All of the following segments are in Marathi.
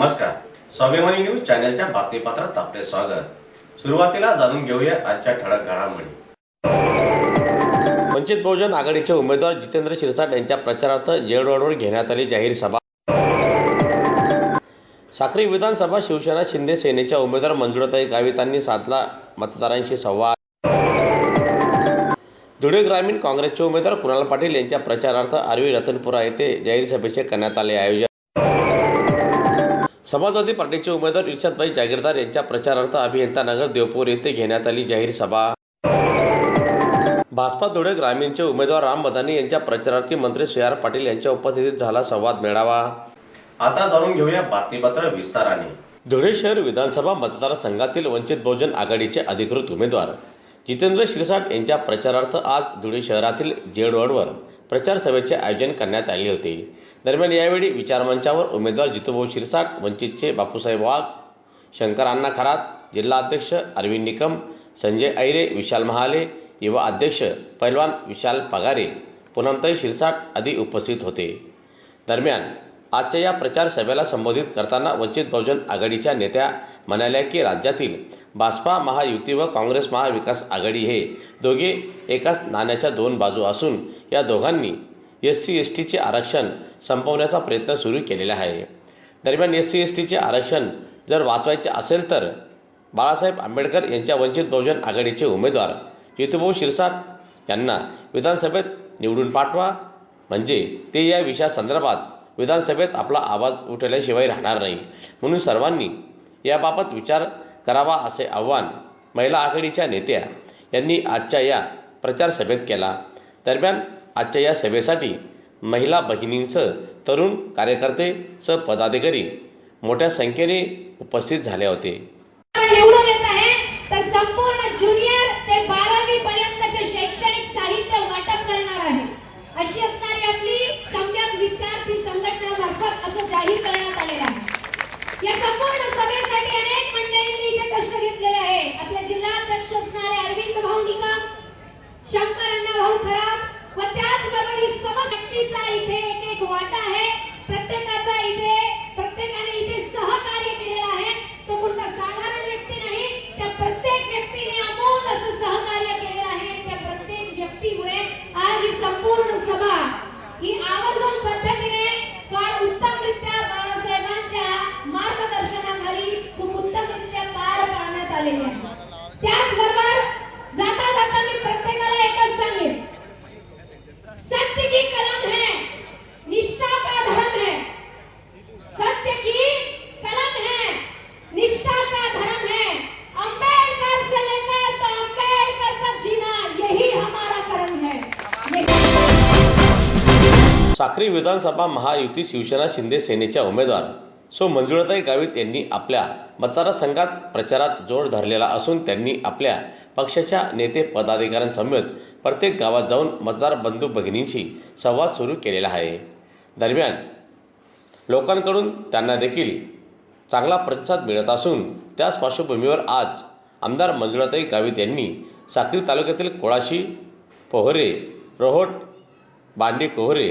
नमस्कार. स्वाभिमानी न्यूज चॅनलच्या बातमीपत्रात आपले स्वागत. सुरुवातीला जाणून घेऊया आजच्या ठळक घडामोडी. वंचित बहुजन आघाडीचे उमेदवार जितेंद्र शिरसाट यांच्या प्रचारार्थ जेड रोडवर घेण्यात आली जाहीर सभा. साक्री विधानसभा शिवसेना शिंदे सेनेच्या उमेदवार मंजुळाताई गावितांनी साधला मतदारांशी संवाद. धुळे ग्रामीण काँग्रेसचे उमेदवार कुणाल पाटील यांच्या प्रचारार्थ आर्वी रतनपुरा येथे जाहीर सभेचे करण्यात आले आयोजन. समाजवादी पार्टीचे उमेदवार इर्षदभाई जागीरदार यांच्या प्रचारार्थ अभियंता नगर देवपूर येथे घेण्यात आली जाहीर सभा. भाजपा धुळे ग्रामीणचे उमेदवार राम बदानी यांच्या प्रचारार्थी मंत्री सी आर पाटील यांच्या उपस्थितीत झाला संवाद मेळावा. आता जाणून घेऊया बातमीपत्र विस्ताराने. धुळे शहर विधानसभा मतदारसंघातील वंचित बहुजन आघाडीचे अधिकृत उमेदवार जितेंद्र शिरसाट यांच्या प्रचारार्थ आज धुळे शहरातील जेड रोडवर प्रचार सभेचे आयोजन करण्यात आले होते. दरम्यान यावेळी विचारमंचावर उमेदवार जितूभाऊ शिरसाट वंचितचे बापूसाहेब वाघ शंकर अण्णा खरात जिल्हाध्यक्ष अरविंद निकम संजय ऐरे विशाल महाले युवा अध्यक्ष पैलवान विशाल पगारे पूनमताई शिरसाट आदी उपस्थित होते. दरम्यान आजच्या या प्रचार सभेला संबोधित करताना वंचित बहुजन आघाडीच्या नेत्या म्हणाल्या की राज्यातील भाजपा महायुती व काँग्रेस महाविकास आघाडी हे दोघे एकाच नाण्याच्या दोन बाजू असून या दोघांनी एस सी एस टीचे आरक्षण संपवण्याचा प्रयत्न सुरू केलेला आहे. दरम्यान एस सी एस टीचे आरक्षण जर वाचवायचे असेल तर बाळासाहेब आंबेडकर यांच्या वंचित बहुजन आघाडीचे उमेदवार जितूभाऊ शिरसाट यांना विधानसभेत निवडून पाठवा. म्हणजे ते या विषयासंदर्भात विधानसभेत आपला आवाज उठवल्याशिवाय राहणार नाही. म्हणून सर्वांनी याबाबत विचार करावा असे आव्हान महिला आघाडीच्या नेत्या यांनी आजच्या या प्रचार सभेत केला. दरम्यान आजच्या या सभेसाठी महिला भगिनींसह तरुण कार्यकर्ते स पदाधिकारी मोठ्या संख्येने उपस्थित झाले होते. अशी असणारी आपली सम्यक विद्यार्थी संघटनेमार्फत असं जाहीर करण्यात आलेलं आहे. या संपूर्ण सभेसाठी अनेक मंडळींनी इथे कष्ट घेतलेले आहे. असणारे अरविंद भाऊ निकम शंकर अण्णा भाऊ खरात व त्याचबरोबर ही समस्त व्यक्तीचा इथे एक एक वाटा आहे. विधानसभा महायुती शिवसेना शिंदे सेनेच्या उमेदवार. सो मंजुळाताई गावित यांनी आपल्या मतदारसंघात प्रचारात जोर धरलेला असून त्यांनी आपल्या पक्षाच्या नेते पदाधिकाऱ्यांसमवेत प्रत्येक गावात जाऊन मतदार बंधू भगिनींशी संवाद सुरू केलेला आहे. दरम्यान लोकांकडून त्यांना देखील चांगला प्रतिसाद मिळत असून त्याच पार्श्वभूमीवर आज आमदार मंजुळाताई गावित यांनी साक्री तालुक्यातील कोळाशी पोहरे रोहोट बांडी कोहरे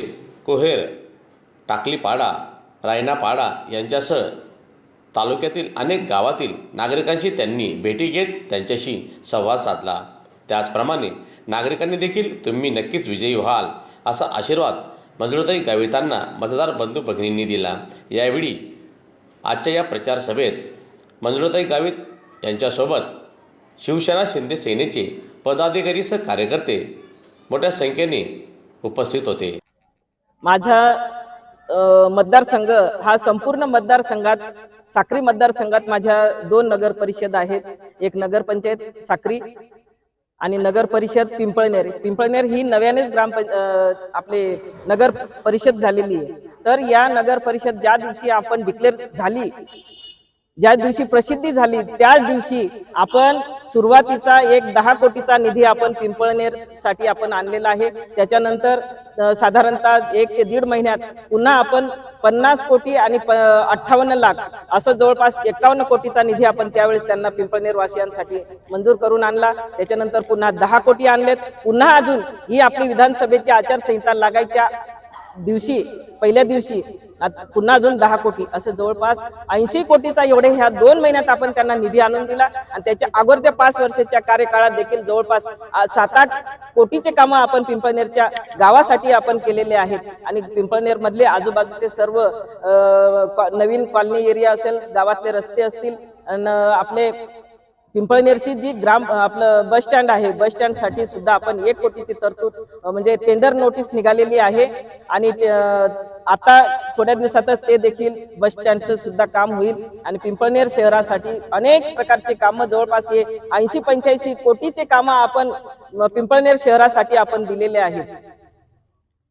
कोहेर टाकलीपाडा रायनापाडा यांच्यासह तालुक्यातील अनेक गावातील नागरिकांशी त्यांनी भेटी घेत त्यांच्याशी संवाद साधला. त्याचप्रमाणे नागरिकांनी देखील तुम्ही नक्कीच विजयी व्हाल असा आशीर्वाद मंजुळताई गावितांना मतदार बंधू भगिनींनी दिला. यावेळी आजच्या या प्रचार सभेत मंजुळाताई गावित यांच्यासोबत शिवसेना शिंदे सेनेचे पदाधिकारीसह कार्यकर्ते मोठ्या संख्येने उपस्थित होते. माझा मतदारसंघ हा संपूर्ण मतदारसंघात साक्री मतदारसंघात माझ्या दोन नगर परिषद आहेत. एक नगर पंचायत साक्री आणि नगर परिषद पिंपळनेर. पिंपळनेर ही नव्यानेच ग्राम आपले नगर परिषद झालेली आहे. तर या नगर परिषद ज्या दिवशी आपण डिक्लेअर झाली ज्या दिवशी प्रसिद्धी झाली त्याच दिवशी आपण सुरुवातीचा एक दहा कोटीचा निधी आपण पिंपळनेरसाठी आपण आणलेला आहे. त्याच्यानंतर साधारणतः एक ते दीड महिन्यात पुन्हा आपण पन्नास कोटी आणि प- अठ्ठावन्न लाख असं जवळपास एकावन्न कोटीचा निधी आपण त्यावेळेस त्यांना पिंपळनेर वासियांसाठी मंजूर करून आणला. त्याच्यानंतर पुन्हा दहा कोटी आणलेत. पुन्हा अजून ही आपली विधानसभेची आचारसंहिता लागायच्या दिवशी पहिल्या दिवशी पुन्हा अजून दहा कोटी असे जवळपास ऐंशी कोटीचा एवढे ह्या दोन महिन्यात आपण त्यांना निधी आणून दिला. आणि त्याच्या अगोदर त्या पाच वर्षाच्या कार्यकाळात देखील जवळपास सात आठ कोटीचे कामं आपण पिंपळनेरच्या गावासाठी आपण केलेले आहेत. आणि पिंपळनेर मधले आजूबाजूचे सर्व कॉ- नवीन कॉलनी एरिया असेल गावातले रस्ते असतील आणि आपले पिंपळनेरची जी ग्राम आपलं बस स्टँड आहे बस स्टँडसाठी सुद्धा आपण एक कोटीची तरतूद म्हणजे टेंडर नोटीस निघालेली आहे. आणि आता थोड्या दिवसातच ते देखील बस स्टँडचं सुद्धा काम होईल. आणि पिंपळनेर शहरासाठी अनेक प्रकारचे कामं जवळपास हे ऐंशी पंच्याऐंशी कोटीचे कामं आपण पिंपळनेर शहरासाठी आपण दिलेले आहेत.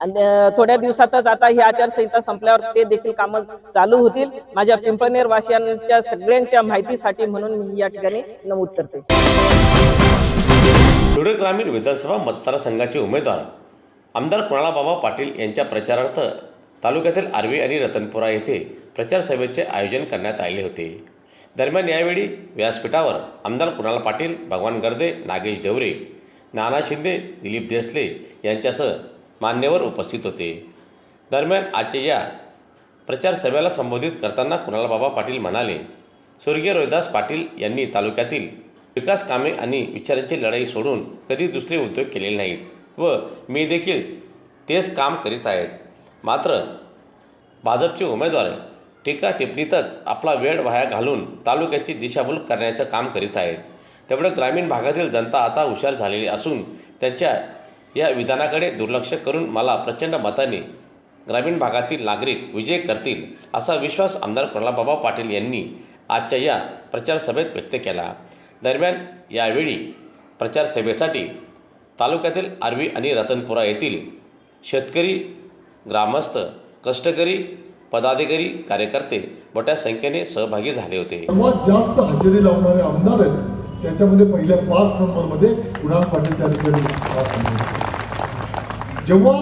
आणि थोड्या दिवसातच आता ही आचारसंहिता संपल्यावर ते देखील कामं चालू होतील. माझ्या पिंपळनेर वासियांच्या सगळ्यांच्या माहितीसाठी म्हणून मी या ठिकाणी नमूद करते. धुळे ग्रामीण विधानसभा मतदारसंघाचे उमेदवार आमदार कुणालाबाबा पाटील यांच्या प्रचारार्थ तालुक्यातील आर्वी आणि रतनपुरा येथे प्रचार सभेचे आयोजन करण्यात आले होते. दरम्यान यावेळी व्यासपीठावर आमदार कुणाल पाटील भगवान गर्दे नागेश देवरे नाना शिंदे दिलीप देसले यांच्यासह मान्यवर उपस्थित होते. दरम्यान आजच्या या प्रचार सभेला संबोधित करताना कुणालबाबा पाटील म्हणाले स्वर्गीय रोहिदास पाटील यांनी तालुक्यातील विकास कामे आणि विचारांची लढाई सोडून कधी दुसरे उद्योग केलेले नाहीत व मी देखील तेच काम करीत आहेत. मात्र भाजपचे उमेदवार टीका टिप्पणीतच आपला वेळ वाया घालून तालुक्याची दिशाभूल करण्याचं काम करीत आहेत. त्यामुळे ग्रामीण भागातील जनता आता हुशार झालेली असून त्यांच्या या विधानाकडे दुर्लक्ष करून मला प्रचंड मताने ग्रामीण भागातील नागरिक विजय करतील असा विश्वास आमदार कुणालबाबा पाटील यांनी आजच्या या प्रचार सभेत व्यक्त केला. दरम्यान यावेळी प्रचारसभेसाठी तालुक्यातील आर्वी आणि रतनपुरा येथील शेतकरी ग्रामस्थ कष्टकरी पदाधिकारी कार्यकर्ते मोठ्या संख्येने सहभागी झाले होते. सर्वात जास्त हजेरी लावणारे आमदार आहेत. त्याच्यामध्ये पहिल्या पाच नंबरमध्ये कुणाल पाटील त्या ठिकाणी जेव्हा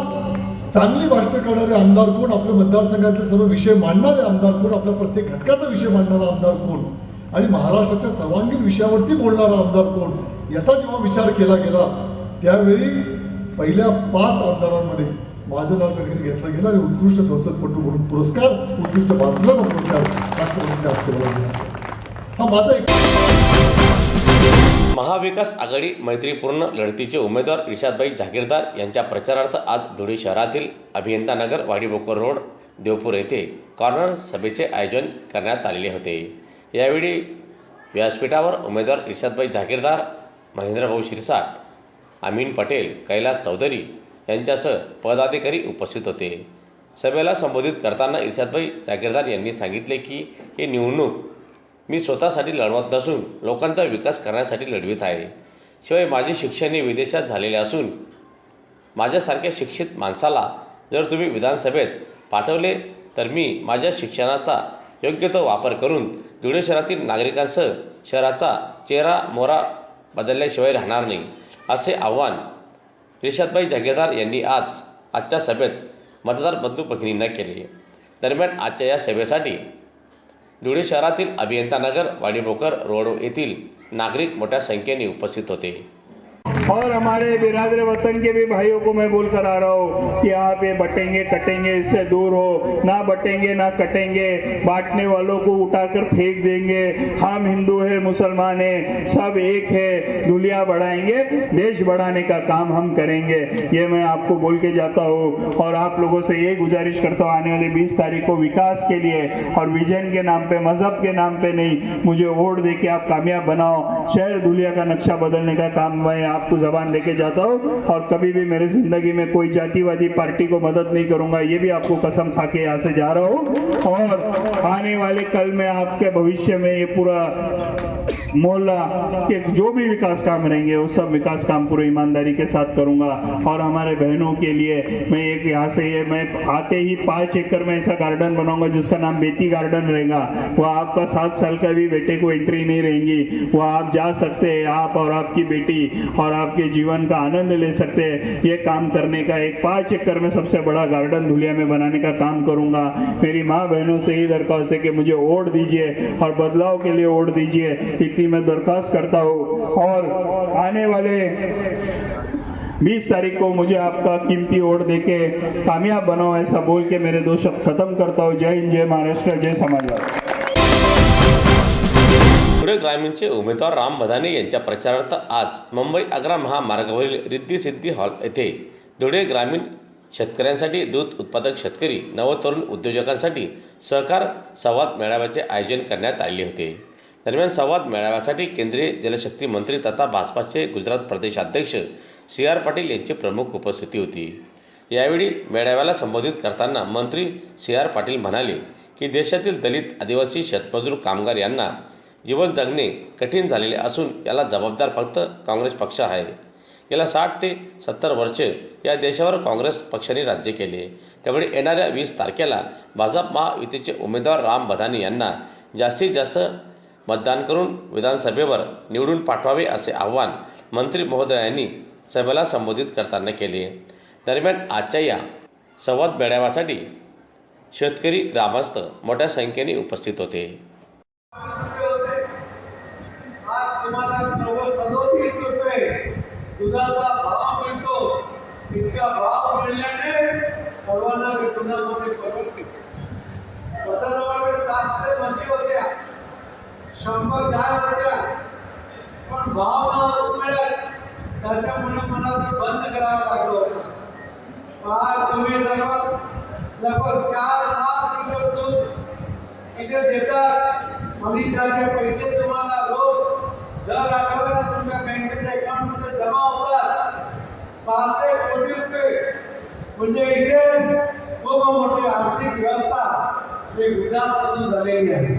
चांगली भाष्ट करणारे आमदार कोण आपल्या मतदारसंघातले सर्व विषय मांडणारे आमदार कोण आपल्या प्रत्येक घटकाचा विषय मांडणारा आमदार कोण आणि महाराष्ट्राच्या सर्वांगीण विषयावरती बोलणारा आमदार कोण याचा जेव्हा विचार केला गेला त्यावेळी पहिल्या पाच आमदारांमध्ये माझं नाव त्या घेतलं गेलं आणि उत्कृष्ट संसदपटू म्हणून पुरस्कार उत्कृष्ट भाषणाचा पुरस्कार राष्ट्रपतीच्या हस्ते मला मिळाला हा माझा एक महाविकास आघाडी मैत्रीपूर्ण लढतीचे उमेदवार रिशादबाई जागीरदार यांच्या प्रचारार्थ आज धुळे शहरातील अभियंतानगर वाडीबोकर रोड देवपूर येथे कॉर्नर सभेचे आयोजन करण्यात आलेले होते. यावेळी व्यासपीठावर उमेदवार रिशादबाई जागीरदार महेंद्रभाऊ शिरसाट अमीन पटेल कैलास चौधरी यांच्यासह पदाधिकारी उपस्थित होते. सभेला संबोधित करताना इर्शादभाई जागीरदार यांनी सांगितले की ही निवडणूक मी स्वतःसाठी लढवत नसून लोकांचा विकास करण्यासाठी लढवित आहे. शिवाय माझे शिक्षण हे विदेशात झालेले असून माझ्यासारख्या शिक्षित माणसाला जर तुम्ही विधानसभेत पाठवले तर मी माझ्या शिक्षणाचा योग्य तो वापर करून धुळे शहरातील नागरिकांसह शहराचा चेहरा मोहरा बदलल्याशिवाय राहणार नाही असे आव्हान रिशादबाई जागेदार यांनी आज आजच्या सभेत मतदार बंधू भगिनींना केले. दरम्यान आजच्या या सभेसाठी धुळे शहरातील अभियंतानगर वाडीबोकर रोड येथील नागरिक मोठ्या संख्येने उपस्थित होते. और हमारे बिरादर वतन के भी भाइयों को मैं बोल कर आ रहा हूँ कि आप ये बटेंगे, कटेंगे, इससे दूर हो। ना बटेंगे, ना कटेंगे। बांटने वालों को उठाकर फेंक देंगे। हम हिंदू है, मुसलमान है, सब एक है। दुनिया बढ़ाएँगे, देश बढ़ाने का काम हम करेंगे। ये मैं आपको बोल के जाता हूँ। और आप लोगों से ये गुजारिश करता हूँ, आने वाली बीस तारीख को विकास के लिए और विजन के नाम पे, मज़हब के नाम पे नहीं, मुझे वोट दे के आप कामयाब बनाओ। शहर दुनिया का नक्शा बदलने का काम मैं आपको जबान देके जाता हूँ और कभी भी मेरी ज़िंदगी में कोई जातिवादी पार्टी को मदद नहीं करूँगा, ये भी आपको कसम खा के यहाँ से जा रहा हूँ। और आने वाले कल में आपके भविष्य में ये पूरा मोहल्ला के जो भी विकास काम रहेंगे, वो सब विकास काम पूरे ईमानदारी के साथ करूँगा। और हमारे बहनों के लिए मैं एक यहाँ से ये मैं आते ही पाँच एकड़ में ऐसा गार्डन बनाऊँगा जिसका नाम बेटी गार्डन रहेगा। वह आपका सात साल का भी बेटे को एंट्री नहीं रहेंगी। वह आप जा सकते हैं, आप और आपकी बेटी और आपके जीवन का आनंद ले सकते हैं। ये काम करने का एक पाँच एकड़ में सबसे बड़ा गार्डन धुलिया में बनाने का काम करूँगा। मेरी माँ बहनों से ही दरख्वास्त है कि मुझे वोट दीजिए और बदलाव के लिए वोट दीजिए। इतनी मैं दरख्वास्त करता हूँ। और आने वाले बीस तारीख को मुझे आपका कीमती वोट देके कामयाब बनाओ ऐसा बोल के मेरे दो शब्द खत्म करता हूँ। जय हिंद, जय महाराष्ट्र, जय समाजवाद धुळे ग्रामीणचे उमेदवार राम बधाने यांच्या प्रचारार्थ आज मुंबई आग्रा महामार्गावरील रिद्धिसिद्धी हॉल येथे धुळे ग्रामीण शेतकऱ्यांसाठी दूध उत्पादक शेतकरी नवतरुण उद्योजकांसाठी सहकार संवाद मेळाव्याचे आयोजन करण्यात आले होते. दरम्यान संवाद मेळाव्यासाठी केंद्रीय जलशक्ती मंत्री तथा भाजपाचे गुजरात प्रदेशाध्यक्ष सी आर पाटील यांची प्रमुख उपस्थिती होती. यावेळी मेळाव्याला संबोधित करताना मंत्री सी आर पाटील म्हणाले की देशातील दलित आदिवासी शेतमजूर कामगार यांना जीवन जगणे कठीण झालेले असून याला जबाबदार फक्त काँग्रेस पक्ष आहे. गेल्या साठ ते सत्तर वर्ष या देशावर काँग्रेस पक्षाने राज्य केले. त्यामुळे येणाऱ्या वीस तारखेला भाजप महायुतीचे उमेदवार राम बधानी यांना जास्तीत जास्त मतदान करून विधानसभेवर निवडून पाठवावे असे आवाहन मंत्री महोदयांनी सभेला संबोधित करताना केले. दरम्यान आजच्या या संवाद मेळाव्यासाठी शेतकरी ग्रामस्थ मोठ्या संख्येने उपस्थित होते आज तुम्हाला नव्वद सदोतीस रुपये दुधाचा भाव मिळतो इतका भाव मिळाल्याने सर्वांना ते दुधामध्ये परवडते स्वतःजवळ सातशे म्हशी होत्या शंभर गाय होत्या पण भाव नव्हता मिळत त्याच्यामुळे मला ते बंद करावं लागलं होतं आज तुम्ही सर्व लगभग चार लाख लिटर दूध इथे देतात. आणि त्याचे पैसे तुम्हाला रोज दर आठवड्याला तुमच्या बँकेच्या अकाउंटमध्ये जमा होतात. सहाशे कोटी रुपये. म्हणजे इथे खूप मोठी आर्थिक व्यवस्था जे गुजरातमधून झालेली आहे.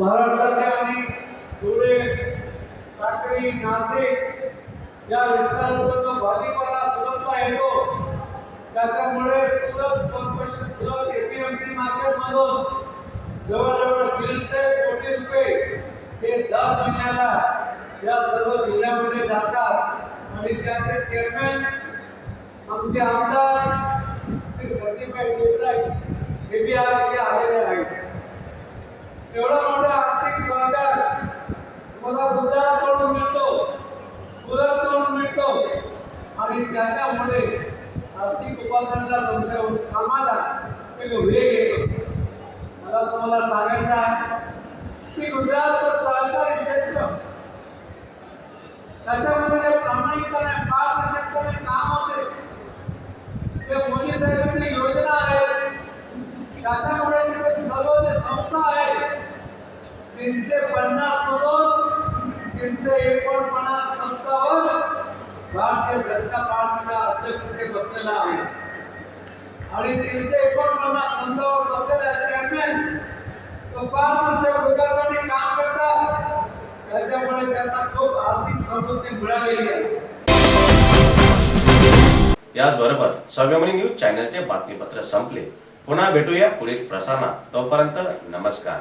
महाराष्ट्राच्या आणि धुळे साक्री नाशिक या विस्तारातून जो भाजीपाला सुरतला येतो त्याच्यामुळे सुरत कॉर्पोरेशन सुरत एपीएमसी मार्केटमधून जवळजवळ दीडशे कोटी रुपये हे दर महिन्याला या सर्व जिल्ह्यामध्ये जातात. आणि त्याचे चेअरमॅन आमचे आमदार श्री सचिनभाई देसाई हे बी आज इथे आलेले आहेत. एवढा मोठा आर्थिक सहकार मला गुजरातकडून मिळतो सुरतकडून मिळतो. आणि त्याच्यामुळे आर्थिक उपासनेचा तुमच्या कामाला एक वेग येतो मला तुम्हाला सांगायचं आहे की गुजरातचं सहकारी क्षेत्र त्याच्यामध्ये जे प्रामाणिकपणे पारदर्शकपणे काम होते? ते मोदी साहेबांची योजना आहे. त्याच्यामुळे तिथे सर्व जे संस्था आहेत तीनशे पन्नास मधून तीनशे एकोणपन्नास संस्थावर भारतीय जनता पार्टीचा अध्यक्ष तिथे बसलेला आहे? आणि तीनशे एकोणपन्नास संस्थावर बसलेला चेअरमॅन तो फार पारदर्शक विकासाने काम करतात. त्याच्यामुळे त्यांना खूप आर्थिक समृद्धी मिळालेली आहे. याचबरोबर स्वाभिमानी न्यूज चॅनलचे बातमीपत्र संपले. पुन्हा भेटूया पुढील प्रसारणात. तोपर्यंत नमस्कार.